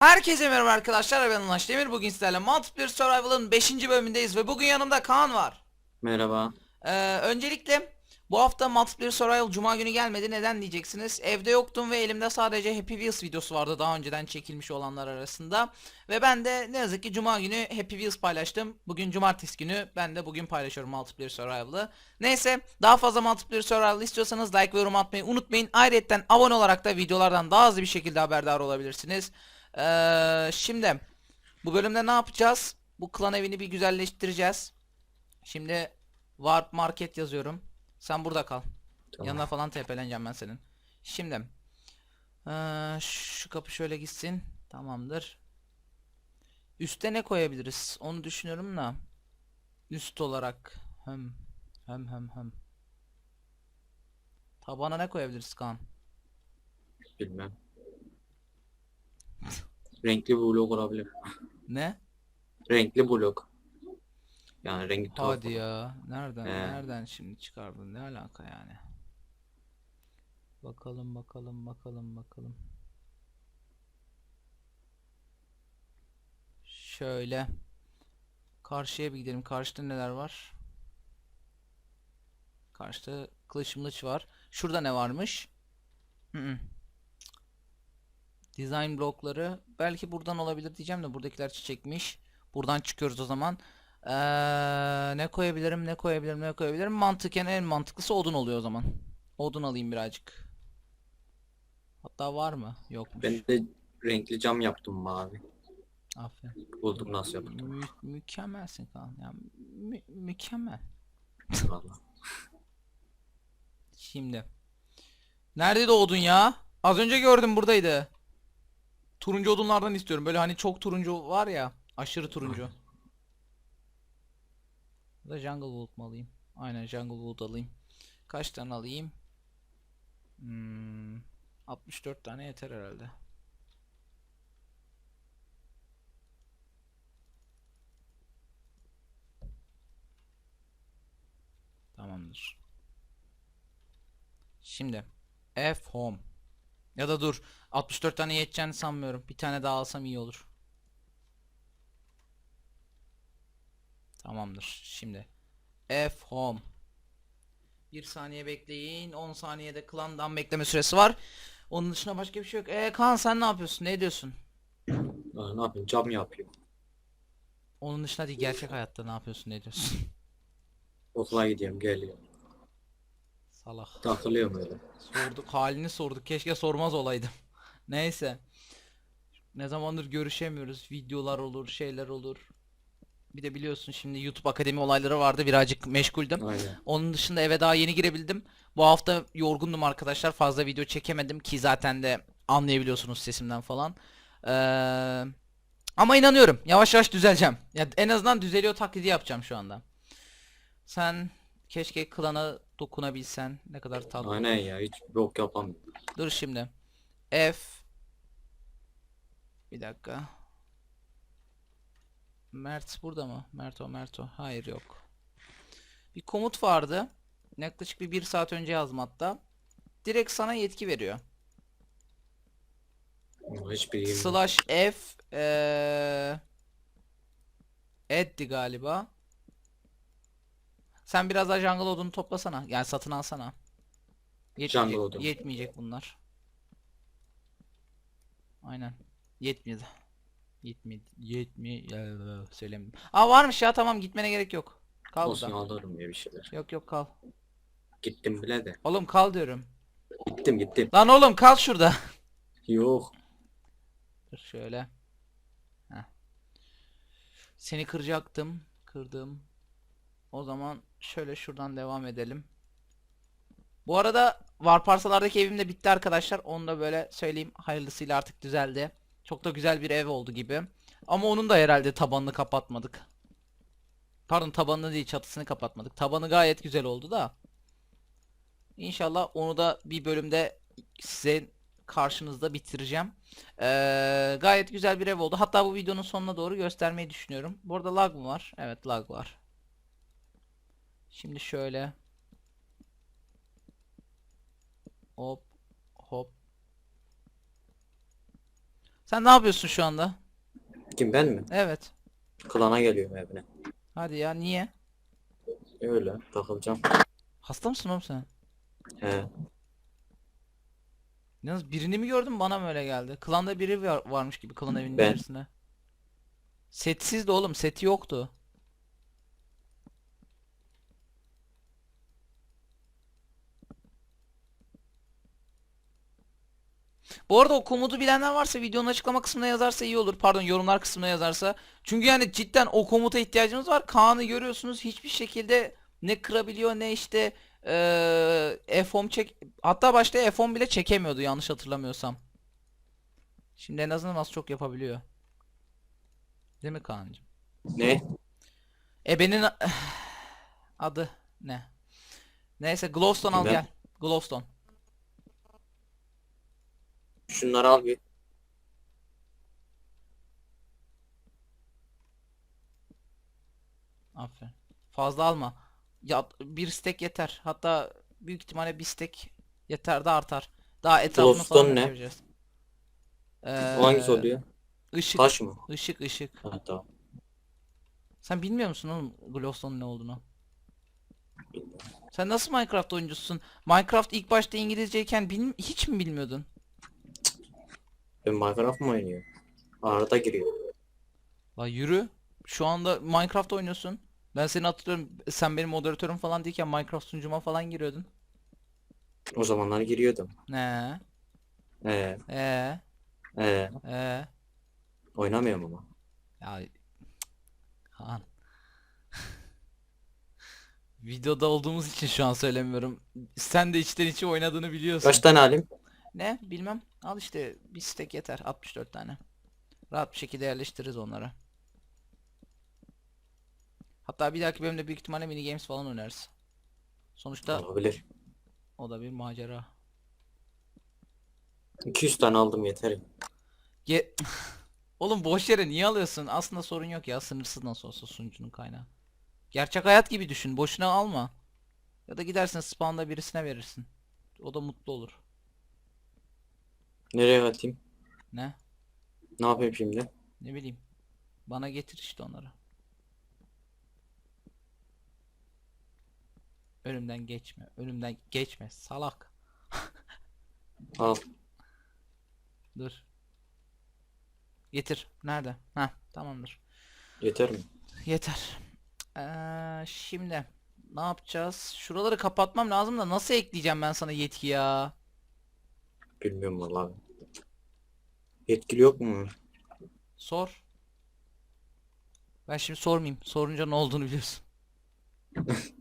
Herkese merhaba arkadaşlar ben Ulaş Demir. Bugün sizlerle Multiplayer Survival'ın 5. bölümündeyiz ve bugün yanımda Kaan var. Merhaba. ee, Öncelikle bu hafta Multiplayer Survival Cuma günü gelmedi. Neden diyeceksiniz? Evde yoktum ve elimde sadece Happy Wheels videosu vardı daha önceden çekilmiş olanlar arasında. Ve ben de ne yazık ki Cuma günü Happy Wheels paylaştım. Bugün Cumartesi günü ben de bugün paylaşıyorum Multiplayer Survival'ı. Neyse daha fazla Multiplayer Survival istiyorsanız like ve yorum atmayı unutmayın. Ayrıca abone olarak da videolardan daha hızlı bir şekilde haberdar olabilirsiniz ee, şimdi bu bölümde ne yapacağız? Bu klan evini bir güzelleştireceğiz. Şimdi Warp Market yazıyorum. Sen burada kal. Tamam. Yanına falan tepeleneceğim ben senin. Şimdi ee, şu kapı şöyle gitsin. Tamamdır. Üste ne koyabiliriz? Onu düşünüyorum da. Üst olarak. Hem hem hem hem. Tabana ne koyabiliriz Kaan? Bilmem. Renkli blok olabilir. Ne? Renkli blok. Yani rengi tuhaf. Hadi ya. Nereden? He. Nereden şimdi çıkardın? Ne alaka yani? Bakalım bakalım bakalım bakalım. Şöyle. Karşıya bir gidelim. Karşıda neler var? Karşıda kılıç mılıç var. Şurada ne varmış? Hı -hı. Design blokları belki buradan olabilir diyeceğim de buradakiler çiçekmiş. Buradan çıkıyoruz o zaman. Ee, ne koyabilirim ne koyabilirim ne koyabilirim mantıken en mantıklısı odun oluyor o zaman. Odun alayım birazcık. Hatta var mı? Yokmuş. Ben de renkli cam yaptım mavi. Aferin. Buldum nasıl yaptım. Mü- mükemmelsin Kaan. Ya, mü- mükemmel. Valla. Şimdi. Nerede odun ya? Az önce gördüm buradaydı. Turuncu odunlardan istiyorum. Böyle hani çok turuncu var ya. Aşırı turuncu. Da jungle wood mu alayım? Aynen jungle wood alayım. Kaç tane alayım? Hmm, 64 tane yeter herhalde. Tamamdır. Şimdi F home. Ya da dur. 64 tane yeteceğini sanmıyorum. Bir tane daha alsam iyi olur. Tamamdır. Şimdi F home. Bir saniye bekleyin. 10 saniyede klandan bekleme süresi var. Onun dışında başka bir şey yok. Ee Kaan sen ne yapıyorsun? Ne ediyorsun? Aa, ne yapayım cam yapıyorum. Onun dışında değil gerçek hayatta ne yapıyorsun? Ne ediyorsun? Okula gidiyorum geliyorum. Salak. Takılıyorum öyle. Sorduk halini sorduk. Keşke sormaz olaydım. Neyse. Ne zamandır görüşemiyoruz. Videolar olur, şeyler olur. Bir de biliyorsun şimdi YouTube Akademi olayları vardı. Birazcık meşguldüm. Aynen. Onun dışında eve daha yeni girebildim. Bu hafta yorgundum arkadaşlar. Fazla video çekemedim ki zaten de anlayabiliyorsunuz sesimden falan. Ee, ama inanıyorum. Yavaş yavaş düzeleceğim. Ya en azından düzeliyor taklidi yapacağım şu anda. Sen keşke klana dokunabilsen. Ne kadar tatlı. Aynen ya hiç bok yapamıyorum. Dur şimdi. F Bir dakika. Mert burada mı? Merto Merto. Hayır yok. Bir komut vardı. Yaklaşık bir bir saat önce yazdım hatta. Direkt sana yetki veriyor. Hiçbir. Slash F eee Eddi galiba. Sen biraz daha jungle odunu toplasana. Yani satın alsana. Jungle odun. yetmeyecek bunlar. Aynen. Yetmedi. Yetmedi. Yetmi söylemedim. Aa varmış ya tamam gitmene gerek yok. Kal Olsun burada. alırım ya bir şeyler. Yok yok kal. Gittim bile de. Oğlum kal diyorum. Gittim gittim. Lan oğlum kal şurada. Yok. Dur şöyle. Heh. Seni kıracaktım. Kırdım. O zaman şöyle şuradan devam edelim. Bu arada Varparsalardaki evim de bitti arkadaşlar. Onu da böyle söyleyeyim. Hayırlısıyla artık düzeldi. Çok da güzel bir ev oldu gibi. Ama onun da herhalde tabanını kapatmadık. Pardon tabanını değil çatısını kapatmadık. Tabanı gayet güzel oldu da. İnşallah onu da bir bölümde size karşınızda bitireceğim. Ee, gayet güzel bir ev oldu. Hatta bu videonun sonuna doğru göstermeyi düşünüyorum. Bu arada lag mı var? Evet lag var. Şimdi şöyle. Hop hop Sen ne yapıyorsun şu anda? Kim ben mi? Evet. Klana geliyorum evine. Hadi ya niye? Öyle takılacağım. Hasta mısın oğlum sen? He. Yalnız birini mi gördün bana mı öyle geldi? Klanda biri var, varmış gibi klan evinin Ben. içerisinde. Setsiz de oğlum seti yoktu. Bu arada o komutu bilenler varsa videonun açıklama kısmına yazarsa iyi olur. Pardon yorumlar kısmına yazarsa. Çünkü yani cidden o komuta ihtiyacımız var. Kaan'ı görüyorsunuz hiçbir şekilde ne kırabiliyor ne işte eee F10 çek hatta başta F10 bile çekemiyordu yanlış hatırlamıyorsam. Şimdi en azından az çok yapabiliyor. Değil mi Kaan'cığım? Ne? Ebenin adı ne? Neyse Glowstone al Bilmem. gel. Glowstone. Şunları al bir. Aferin. Fazla alma. Ya bir stack yeter. Hatta büyük ihtimalle bir stack yeter de artar. Daha etrafını Glowstone falan ne? çevireceğiz. O hangisi Ee, oluyor? Işık. Taş mı? Işık ışık. Ha tamam. Sen bilmiyor musun oğlum Glowstone'un ne olduğunu? Bilmiyorum. Sen nasıl Minecraft oyuncusun? Minecraft ilk başta İngilizceyken bil- hiç mi bilmiyordun? Ben Minecraft mı oynuyorum? Arada giriyor. La yürü. Şu anda Minecraft oynuyorsun. Ben seni hatırlıyorum. Sen benim moderatörüm falan değilken Minecraft sunucuma falan giriyordun. O zamanlar giriyordum. Ne? Ee, Ee, ee, ee. oynamıyorum ama. Ya Kaan. Videoda olduğumuz için şu an söylemiyorum. Sen de içten içe oynadığını biliyorsun. Kaç tane alayım? Ne? Bilmem. Al işte bir stack yeter. 64 tane. Rahat bir şekilde yerleştiririz onları. Hatta bir dahaki bölümde büyük ihtimalle mini games falan oynarız. Sonuçta Olabilir. o da bir macera. 200 tane aldım yeter. Ge Oğlum boş yere niye alıyorsun? Aslında sorun yok ya. Sınırsız nasıl olsa sunucunun kaynağı. Gerçek hayat gibi düşün. Boşuna alma. Ya da gidersin spawn'da birisine verirsin. O da mutlu olur. Nereye atayım? Ne? Ne yapayım şimdi? Ne bileyim. Bana getir işte onları. Önümden geçme. Önümden geçme. Salak. Al. Dur. Getir. Nerede? Heh, tamamdır. Yeter mi? Yeter. Ee, şimdi ne yapacağız? Şuraları kapatmam lazım da nasıl ekleyeceğim ben sana yetki ya? Bilmiyorum vallahi. Yetkili yok mu? Sor. Ben şimdi sormayayım. Sorunca ne olduğunu biliyorsun.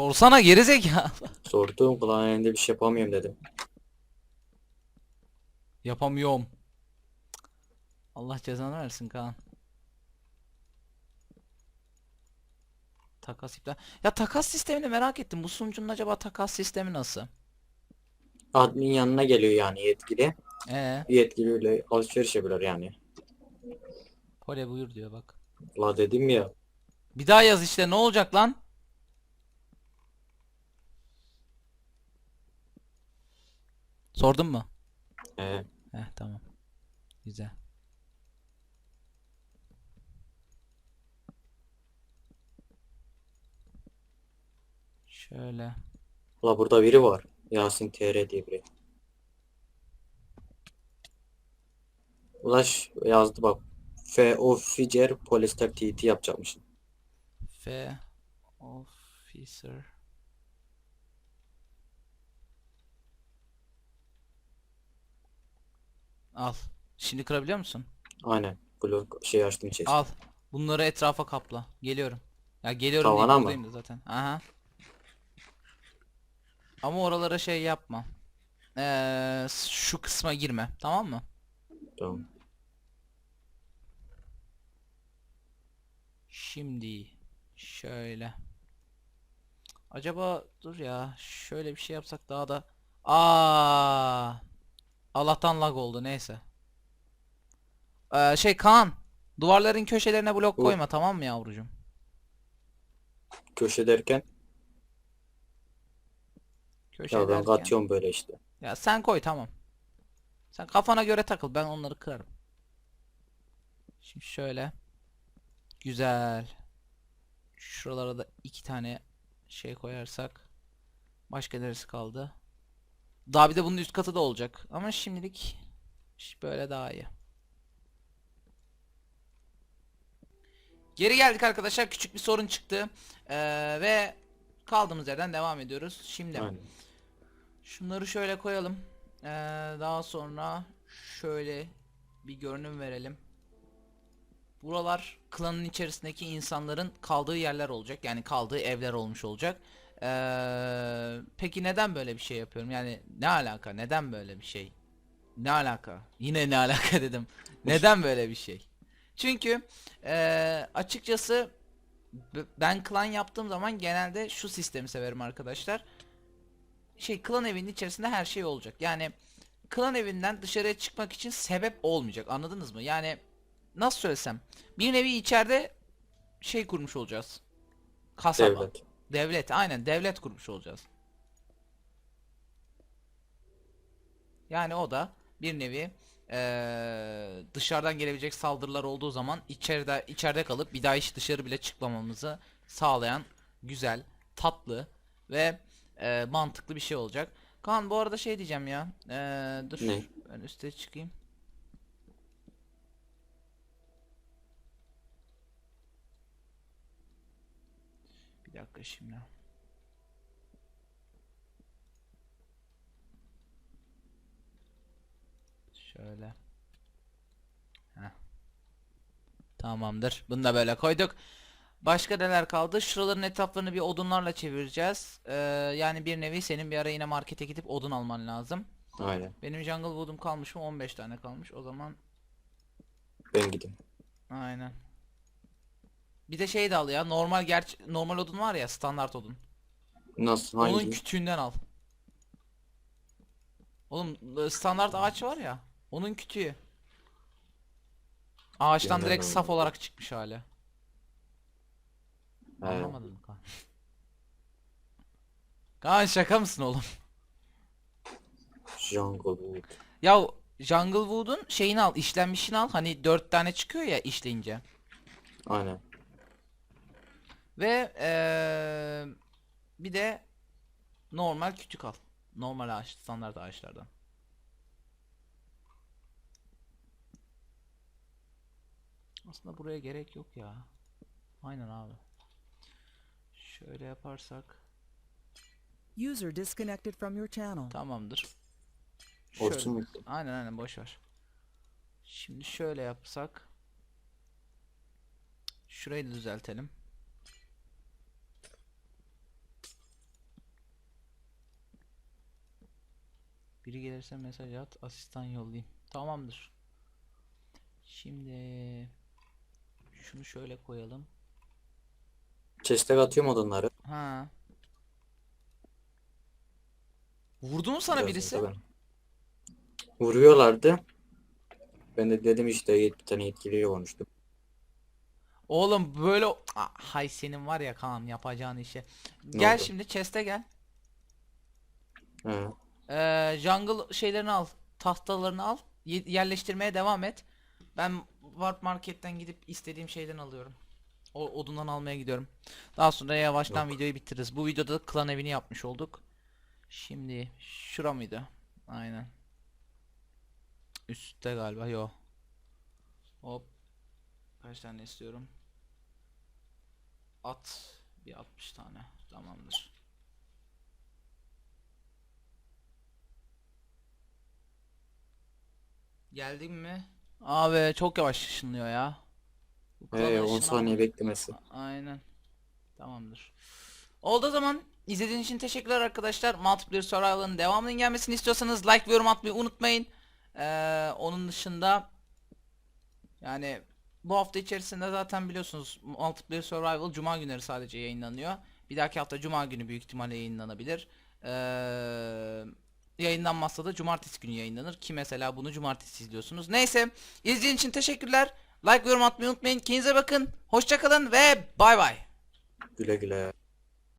Sorsana gerizekalı. Sordum kulağın elinde bir şey yapamıyorum dedim. Yapamıyorum. Allah cezanı versin Kaan. Takas iptal. Ya takas sistemini merak ettim. Bu sunucunun acaba takas sistemi nasıl? Admin yanına geliyor yani yetkili. Ee, Yetkiliyle alışveriş yapıyorlar yani. Pole buyur diyor bak. La dedim ya. Bir daha yaz işte ne olacak lan? Sordun mu? Ee, Heh tamam. Güzel. Şöyle. la burada biri var. Yasin TR diye biri. Ulaş yazdı bak. F Officer Polister TT yapacakmışsın. F officer Al. Şimdi kırabiliyor musun? Aynen. Blok şey açtım chest. Al. Bunları etrafa kapla. Geliyorum. Ya geliyorum Tavana değil mı? buradayım da zaten. Aha. Ama oralara şey yapma. Ee, şu kısma girme. Tamam mı? Tamam. Şimdi şöyle. Acaba dur ya şöyle bir şey yapsak daha da Aa! Allah'tan lag oldu neyse. Ee, şey Kaan. Duvarların köşelerine blok koyma tamam mı yavrucuğum? Köşe derken Köşe ya ben derken- katıyorum böyle işte. Ya sen koy tamam. Sen kafana göre takıl ben onları kırarım. Şimdi şöyle. Güzel. Şuralara da iki tane şey koyarsak. Başka neresi kaldı? Daha bir de bunun üst katı da olacak. Ama şimdilik böyle daha iyi. Geri geldik arkadaşlar. Küçük bir sorun çıktı. Ee, ve kaldığımız yerden devam ediyoruz. Şimdi Aynen. Şunları şöyle koyalım. Ee, daha sonra şöyle bir görünüm verelim. Buralar klanın içerisindeki insanların kaldığı yerler olacak. Yani kaldığı evler olmuş olacak. Ee, peki neden böyle bir şey yapıyorum? Yani ne alaka? Neden böyle bir şey? Ne alaka? Yine ne alaka dedim. Neden böyle bir şey? Çünkü ee, açıkçası ben klan yaptığım zaman genelde şu sistemi severim arkadaşlar şey klan evinin içerisinde her şey olacak. Yani klan evinden dışarıya çıkmak için sebep olmayacak. Anladınız mı? Yani nasıl söylesem bir nevi içeride şey kurmuş olacağız. Kasaba. Devlet. Devlet. Aynen devlet kurmuş olacağız. Yani o da bir nevi eee, dışarıdan gelebilecek saldırılar olduğu zaman içeride içeride kalıp bir daha hiç dışarı bile çıkmamamızı sağlayan güzel, tatlı ve eee, mantıklı bir şey olacak. Kaan bu arada şey diyeceğim ya. Eee, dur Ne? ben üste çıkayım. Bir dakika şimdi. Şöyle. Heh. Tamamdır. Bunu da böyle koyduk. Başka neler kaldı? Şuraların etraflarını bir odunlarla çevireceğiz. Ee, yani bir nevi senin bir ara yine markete gidip odun alman lazım. Aynen. Benim jungle wood'um kalmış mı? 15 tane kalmış. O zaman Ben gideyim. aynen. Bir de şey de al ya. Normal gerçi normal odun var ya, standart odun. Nasıl? Onun Hangi? kütüğünden al. Oğlum e, standart ağaç var ya. Onun kütüğü. Ağaçtan Gönder direkt saf olarak çıkmış hali. He. Anlamadın mı Kaan? Kaan şaka mısın oğlum? Jungle Wood. Ya Jungle Wood'un şeyini al, işlenmişini al. Hani dört tane çıkıyor ya işleyince. Aynen. Ve eee, bir de normal kütük al. Normal ağaç, standart ağaçlardan. Aslında buraya gerek yok ya. Aynen abi. Şöyle yaparsak User disconnected from your channel. tamamdır. Şöyle. Aynen aynen boş ver. Şimdi şöyle yapsak. Şurayı da düzeltelim. Biri gelirse mesaj at, asistan yollayayım. Tamamdır. Şimdi şunu şöyle koyalım. Chest'e atıyorum odunları. Ha. Vurdu mu sana Biraz birisi? Vuruyorlardı. Ben de dedim işte bir tane yetkiliyle konuştum. Oğlum böyle Ah, hay senin var ya Kaan yapacağın işe. Ne Gel oldu? şimdi chest'e gel. He. Ee, jungle şeylerini al. Tahtalarını al. ye- yerleştirmeye devam et. Ben Warp Market'ten gidip istediğim şeyden alıyorum. O odundan almaya gidiyorum. Daha sonra yavaştan Yok. videoyu bitiririz. Bu videoda klan evini yapmış olduk. Şimdi şura mıydı? Aynen. Üstte galiba. Yo. Hop. Kaç tane istiyorum? At. Bir 60 tane. Tamamdır. Geldin mi? Abi çok yavaş ışınlıyor ya. He 10 ışınlanma- saniye beklemesi. Aynen. Tamamdır. Oldu o zaman. İzlediğiniz için teşekkürler arkadaşlar. Multiplayer Survival'ın devamının gelmesini istiyorsanız like ve yorum atmayı unutmayın. Ee, onun dışında yani bu hafta içerisinde zaten biliyorsunuz Multiplayer Survival Cuma günleri sadece yayınlanıyor. Bir dahaki hafta Cuma günü büyük ihtimalle yayınlanabilir. Ee, yayınlanmazsa da cumartesi günü yayınlanır ki mesela bunu cumartesi izliyorsunuz. Neyse izlediğiniz için teşekkürler. Like yorum atmayı unutmayın. Kendinize bakın. Hoşçakalın ve bay bay. Güle güle.